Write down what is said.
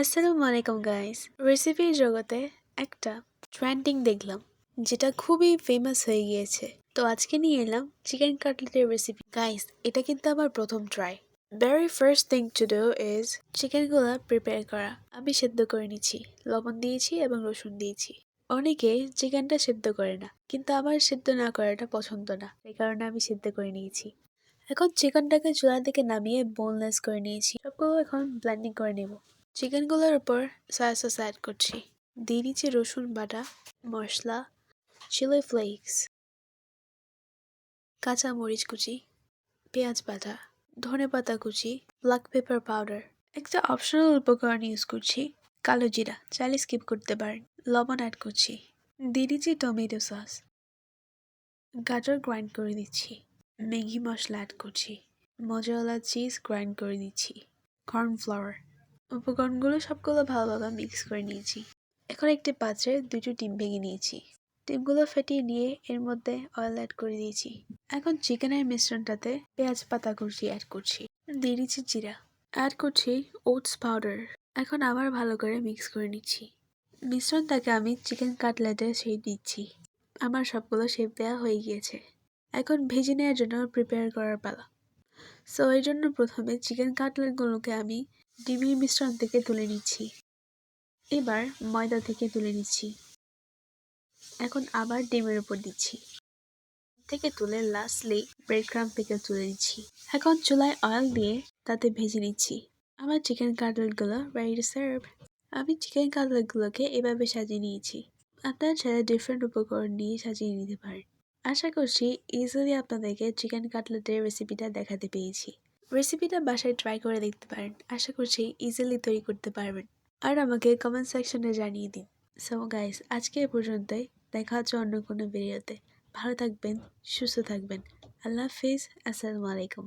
আসসালামু আলাইকুম গাইস রেসিপির জগতে একটা ট্রেন্ডিং দেখলাম, যেটা খুবই ফেমাস হয়ে গিয়েছে। তো আজকে নিয়ে এলাম চিকেন কাটলেটের রেসিপি গাইস এটা কিন্তু আমার প্রথম try very first thing to do is চিকেনগুলো প্রিপেয়ার করা। আমি সেদ্ধ করে নিচ্ছি। লবণ দিয়েছি এবং রসুন দিয়েছি। অনেকে চিকেনটা সেদ্ধ করে না, কিন্তু আমার সেদ্ধ না করাটা পছন্দ না। এই কারণে আমি সেদ্ধ করে নিয়েছি। এখন চিকেনটাকে চুলা থেকে নামিয়ে বোনলেস করে নিয়েছি। সবগুলো এখন ব্লেন্ডিং করে নেব। চিকেনগুলোর উপর সয়া সস অ্যাড করছি। দিয়ে দিচ্ছি রসুন বাটা, মশলা চিলি ফ্লেক্স কাঁচা মরিচ কুচি, পেঁয়াজ বাটা, ধনে পাতা কুচি ব্ল্যাক পেপার পাউডার একটা অপশনাল উপকরণ ইউজ করছি, কালো জিরা। চাইলে স্কিপ করতে পারেন। লবণ অ্যাড করছি। দিয়ে দিচ্ছি টমেটো সস গাজর গ্রাইন্ড করে দিচ্ছি। ম্যাগি মশলা অ্যাড করছি। মজাওয়ালা চিজ গ্রাইন্ড করে দিচ্ছি। কর্নফ্লাওয়ার উপকরণগুলো সবগুলো ভালোভাবে মিক্স করে নিয়েছি। এখন একটি পাত্রে দুটো ডিম ভেঙে নিয়েছি। ডিমগুলো ফেটিয়ে নিয়ে এর মধ্যে অয়েল অ্যাড করে দিয়েছি। এখন চিকেনের মিশ্রণটাতে পেঁয়াজ পাতা কুচি অ্যাড করছি। দিয়ে দিচ্ছি জিরা। অ্যাড করছি ওটস পাউডার এখন আবার ভালো করে মিক্স করে নিচ্ছি। মিশ্রণটাকে আমি চিকেন কাটলেটে সেই দিচ্ছি। আমার সবগুলো শেপ দেওয়া হয়ে গিয়েছে। এখন ভেজে নেওয়ার জন্য প্রিপেয়ার করার পালা। সো এর জন্য প্রথমে চিকেন কাটলেটগুলোকে আমি ডিমের মিশ্রণ থেকে তুলে নিচ্ছি। এবার ময়দা থেকে তুলে নিচ্ছি। এখন আবার ডিমের উপর দিচ্ছি। থেকে তুলে লাস্টলি ব্রেড ক্রাম থেকে তুলে নিচ্ছি। এখন চুলায় অয়েল দিয়ে তাতে ভেজে নিচ্ছি। আমার চিকেন কাটলেটগুলো রেডি টু সার্ভ আমি চিকেন কাটলেটগুলোকে এভাবে সাজিয়ে নিয়েছি। আপনারা চাইলে ডিফারেন্ট উপকরণ নিয়ে সাজিয়ে নিতে পারেন। আশা করছি ইজিলি আপনাদেরকে চিকেন কাটলেটের রেসিপিটা দেখাতে পেয়েছি রেসিপিটা বাসায় ট্রাই করে দেখতে পারেন। আশা করছি ইজিলি তৈরি করতে পারবেন। আর আমাকে কমেন্ট সেকশনে জানিয়ে দিন। সো গাইস আজকে এ পর্যন্তই। দেখা হচ্ছে অন্য কোনো ভিডিওতে ভালো থাকবেন, সুস্থ থাকবেন। আল্লাহ হাফিজ, আসসালামু আলাইকুম।